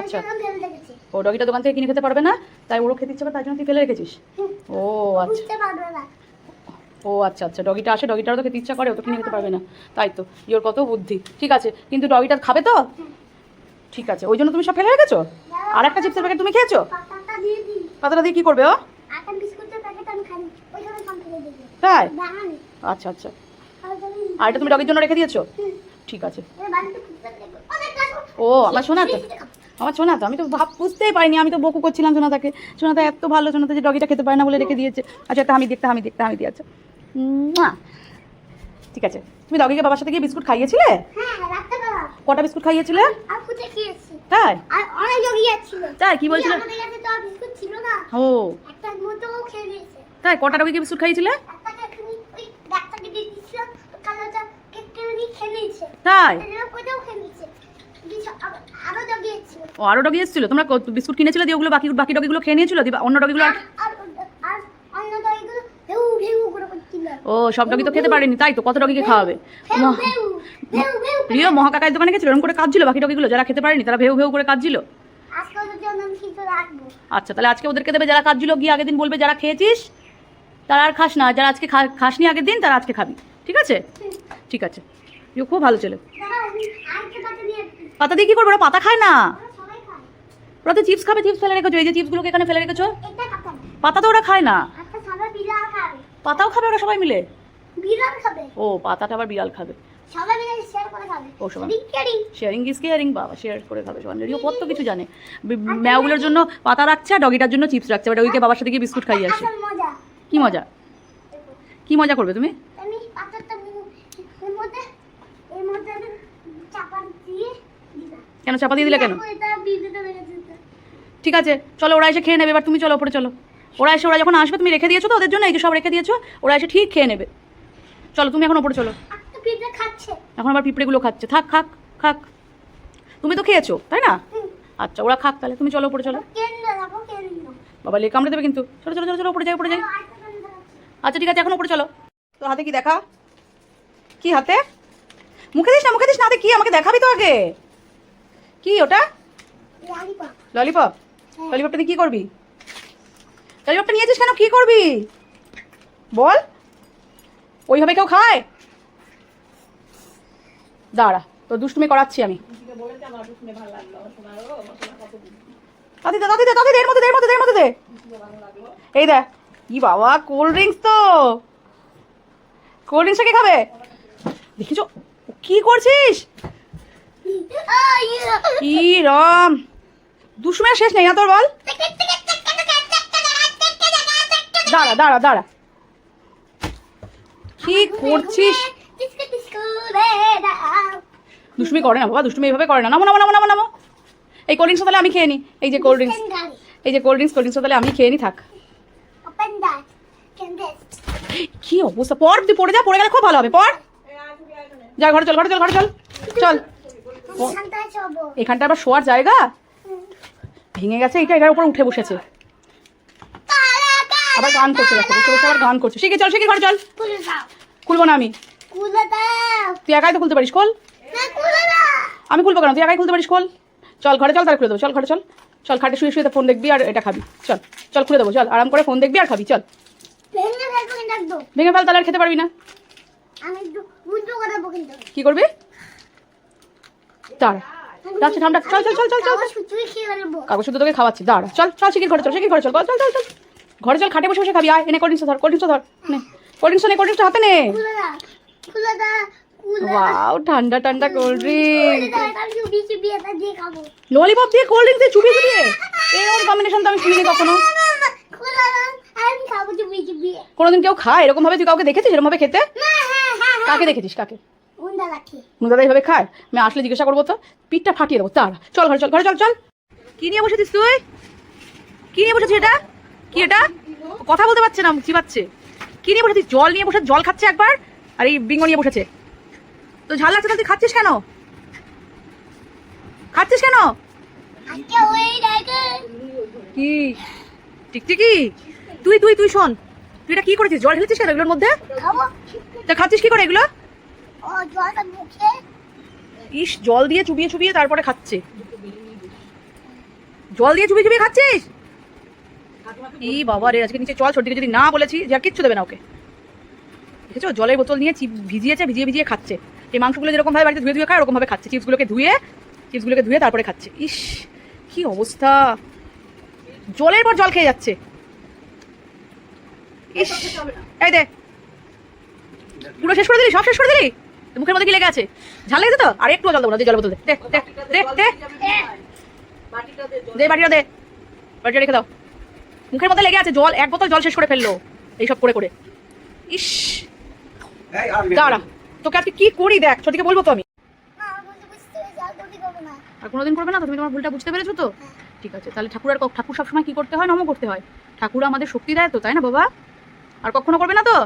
আচ্ছা। ও ডগিটা দোকান থেকে কিনে খেতে পারবে না তাই ওরও খেতে ইচ্ছে করে তাই জন্য তুই ফেলে রেখেছিস ও আচ্ছা ও আচ্ছা আচ্ছা ডগিটা আসে ডগিটারও তো খেতে ইচ্ছা করে ও তো কিনে খেতে পারবে না তাই তো ইওর কত বুদ্ধি ঠিক আছে কিন্তু ডগিটা খাবে তো ঠিক আছে ওই জন্য তুমি সব ফেলে রেখেছো আর একটা চিপসের প্যাকেট তুমি খেয়েছো পাতাটা দিয়ে কি করবে ও তাই আচ্ছা আচ্ছা আর এটা তুমি ডগির জন্য রেখে দিয়েছ ঠিক আছে ও আমার শোনা তো আমার শোনা তো আমি তো ভাব বুঝতেই পারিনি আমি তো বকু করছিলাম সোনাতাকে সোনাতা এত ভালো সোনাতা যে ডগিটা খেতে পারে না বলে রেখে দিয়েছে। আচ্ছা একটা আমি দেখতে আমি দেখতে আমি দিয়েছে ঠিক আছে। তুমি ডগিকে বাবার সাথে গিয়ে বিস্কুট খাইয়েছিলে? হ্যাঁ পারো কটা বিস্কুট খাইয়েছিলে? তাই? তাই কি বলছিলে? তো না। ও। তাই কটা ডগিকে বিস্কুট খাইয়েছিলে? তাই? আরো- ও আরও ডগি এসেছিল। তোমরা বিস্কুট কিনেছিলে দিয়ে ওগুলো বাকি বাকি ডগিগুলো খেয়ে নিয়েছিল? দিয়ে অন্য ডগিগুলো ও সব ডগি তো খেতে পারেনি তাই তো? কত ডগিকে খাওয়াবে? প্রিয় মহাকাকার দোকানে গেছিল? এরকম করে কাঁদছিল বাকি ডগিগুলো যারা খেতে পারেনি তারা ভেউ ভেউ করে কাঁদছিল? আচ্ছা তাহলে আজকে ওদেরকে দেবে যারা কাজগুলো গিয়ে আগের দিন বলবে যারা খেয়েছিস তারা আর খাস না। যারা আজকে খাসনি আগের দিন তারা আজকে খাবি। ঠিক আছে? ঠিক আছে। খুব ভালো ছেলে। পাতা দিয়ে কি করব? ওরা পাতা খায় না। ওরা তো চিপস খাবে চিপস ফেলে রেখেছো এই যে চিপসগুলোকে এখানে ফেলে রেখেছো? পাতা। তো ওরা খায় না। খাবে। পাতাও খাবে ওরা সবাই মিলে? বিড়াল খাবে। ও পাতাটা আবার বিড়াল খাবে। ও, সবাই। শেয়ারিং ইজ কেয়ারিং বাবা শেয়ার করে খাবে সবাই। রিও কত কিছু জানে। ম্যাওগুলোর জন্য পাতা রাখছে আর ডগিটার জন্য চিপস রাখছে। ওইকে বাবার সাথে গিয়ে বিস্কুট খাইয়ে আসে। মজা। কি মজা? কি মজা করবে তুমি? কেন চাপা দিয়ে দিলে কেন দেখো, এটা বিদ্যুৎ লেগে যেতে ঠিক আছে চলো ওরা এসে খেয়ে নেবে এবার তুমি চলো ওপরে চলো। ওরা এসে ওরা যখন আসবে তুমি রেখে দিয়েছ তো ওদের জন্য এই যে সব রেখে দিয়েছ ওরা এসে ঠিক খেয়ে নেবে। চলো তুমি এখন ওপরে চলো। এখন আবার পিঁপড়েগুলো খাচ্ছে। থাক খাক খাক। তুমি তো খেয়েছো তাই না? আচ্ছা ওরা খাক তাহলে। তুমি চলো ওপরে চলো। বাবা লে কামড়ে দেবে কিন্তু। চলো চলো চলো চলো ওপরে যাই ওপরে যাই। আচ্ছা ঠিক আছে এখন ওপরে চলো। তো হাতে কি দেখা? কি হাতে? মুখে দিস না মুখে দিস না। হাতে কি আমাকে দেখাবি তো আগে। কি ওটা? Lollipop lollipop. ললিপপটা দিয়ে কি করবি? ললিপপটা নিয়েছিস কেন? কি করবি? বল। ওইভাবে কেউ খায়? দাঁড়া তো দুষ্টুমি করাচ্ছি আমি। তাতে দে তাতে দে তাতে দে এর মধ্যে দে এর মধ্যে দে মধ্যে দে। এই দেখ কি বাবা কোল্ড ড্রিঙ্কস তো। কোল্ড ড্রিঙ্কসটা কে খাবে? দেখিছো? কি করছিস? আই, কি রম। দুষ্টুমের শেষ নেই, না তোর বল? দাঁড়া দাঁড়া দাঁড়া। কি করছিস। দুষ্টুমি করে না বাবা, দুষ্টুমি এইভাবে করে না। নামো নামো নামো নামো নামো। এই কোল্ড ড্রিঙ্কস তাহলে আমি খেয়ে নিই এই যে কোল্ড ড্রিঙ্কস এই যে কোল্ড ড্রিঙ্কস কোল্ড ড্রিঙ্কস তাহলে আমি খেয়ে নিই থাক। কি অবস্থা? পর, তুই পড়ে যা, পড়ে গেলে খুব ভালো হবে। পর। যা, ঘরে চল ঘরে চল ঘরে চল। চল। এখানটা আবার শোয়ার জায়গা। ভেঙে গেছে এটা এটার উপর উঠে বসেছে। আবার গান করছে দেখো বসে বসে আবার গান করছে। শিখে চল শিখে ঘরে চল। খুলে খুলবো না আমি। তুই একাই তো খুলতে পারিস খোল। আমি খুলবো কেন? তুই একাই খুলতে পারিস খোল। চল ঘরে চল তার খুলে দেবো। চল ঘরে চল। চল খাটে শুয়ে শুয়ে ফোন দেখবি আর এটা খাবি। চল চল খুলে দেবো চল। আরাম করে ফোন দেখবি আর খাবি চল। ভেঙে ফেল তাহলে আর খেতে পারবি না। কি করবি? দাঁড়া। যাচ্ছে ঠান্ডা চল চল চল চল চল। কাগজ শুধু তোকে খাওয়াচ্ছি দাঁড়া চল চল শিখির ঘরে চল শিখির ঘরে চল চল চল চল ঘরে চল খাটে বসে বসে খাবি আয় এনে কোল্ড ড্রিঙ্কস ধর কোল্ড ড্রিঙ্কস ধর নে কোল্ড ড্রিঙ্কস নে কোল্ড ড্রিঙ্কস হাতে নে। ওয়াও ঠান্ডা ঠান্ডা কোল্ড ড্রিঙ্ক। ললিপপ দিয়ে কোল্ড ড্রিঙ্কস দিয়ে চুপিয়ে চুপিয়ে এরকম কম্বিনেশন তো আমি শুনিনি কখনো। কোনোদিন কেউ খায় এরকম ভাবে তুই কাউকে দেখেছিস এরকম ভাবে খেতে হ্যাঁ, হ্যাঁ, হ্যাঁ। কাকে দেখেছিস কাকে। দাদা এইভাবে খায়? আমি আসলে জিজ্ঞাসা করব তো পিঠটা ফাটিয়ে দেবো তার চল ঘরে চল ঘরে চল চল। কি নিয়ে বসেছিস তুই? কি নিয়ে বসেছিস এটা? কি এটা? কথা বলতে পারছে না চিবাচ্ছে কি নিয়ে বসেছিস? জল নিয়ে বসে জল খাচ্ছে একবার? আর এই বিঙ্গ নিয়ে বসেছে। তো ঝাল লাগছে তুই খাচ্ছিস কেন? খাচ্ছিস কেন। কি? টিকটিকি? তুই তুই তুই শোন। তুই এটা কি করেছিস? জল ঢেলেছিস কেন এগুলোর মধ্যে। তা খাচ্ছিস কি করে এগুলো? ইস, জল দিয়ে চুবিয়ে চুবিয়ে তারপরে খাচ্ছে। জল দিয়ে চুপি চুপি খাচ্ছিস? ই বাবা রে, আজকে নিচে চল সর্দিকে যদি না বলেছি, যে কিচ্ছু দেবে না ওকে। দেখেছ? জলের বোতল নিয়ে ভিজিয়েছে, ভিজিয়ে ভিজিয়ে খাচ্ছে। এই মাংসগুলো যেরকম ভাবে বাড়িতে ধুয়ে ধুয়ে খায় ওরকম ভাবে খাচ্ছে। চিপসগুলোকে ধুয়ে চিপসগুলোকে ধুয়ে তারপরে খাচ্ছে। ইস, কি অবস্থা? জলের পর জল খেয়ে যাচ্ছে। ইস, এই দে। পুরো শেষ করে দিলি? সব শেষ করে দিলি? মুখের মধ্যে কি লেগে আছে? ঝাল লেগেছে তো? আর একটু জল দেবো না দে জলের বোতল দে দে দে দে। দে দে বাটিটা দে। বাটিটা রেখে দাও। মুখের মধ্যে লেগে আছে জল এক বোতল জল শেষ করে ফেলল এইসব করে করে। ইস। দাঁড়া তোকে আজকে কি করি দেখ সত্যিকে বলব তো আমি। আর কোনোদিন করব না। আর কোনোদিন করবে না তো? তুমি তোমার ভুলটা বুঝতে পেরেছ তো? ঠিক আছে তাহলে ঠাকুর আর ঠাকুর সবসময় কি করতে হয়? নম করতে হয়। ঠাকুর আমাদের শক্তি দেয় তো তাই না বাবা? আর কখনো করবে না তো?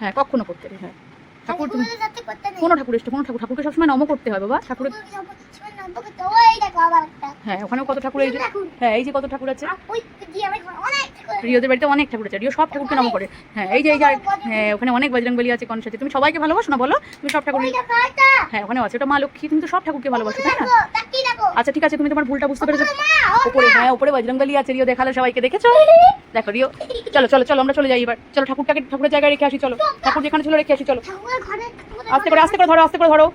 হ্যাঁ কখনো করতে নেই হ্যাঁ। ঠাকুর তুমি কোনো ঠাকুর এসছে কোনো ঠাকুর ঠাকুরকে সবসময় নম করতে হয় বাবা। ঠাকুরের হ্যাঁ ওখানেও কত ঠাকুর এই যে। হ্যাঁ এই যে কত ঠাকুর আছে। রিওদের বাড়িতে অনেক ঠাকুর আছে সব ঠাকুরকে নম করে। হ্যাঁ এই যে এই যে হ্যাঁ ওখানে অনেক বজরং বলি আছে কনস আছে তুমি সবাইকে ভালোবাসো না বলো? তুমি সব ঠাকুর। হ্যাঁ ওখানে আছে ওটা মা লক্ষ্মী তুমি তো সব ঠাকুরকে ভালোবাসো তাই না। আচ্ছা ঠিক আছে তুমি তোমার ভুলটা বুঝতে পেরেছ? উপরে হ্যাঁ উপরে বজরংবলী আছে রিও দেখাল সবাইকে দেখেছ? দেখো রিও চলো চলো চলো আমরা চলে যাই এবার। চলো ঠাকুরটাকে ঠাকুরের জায়গায় রেখে আসি চলো। ঠাকুর যেখানে ছিল রেখে আসি চলো। আস্তে করে আস্তে করে ধরো আস্তে করে ধরো।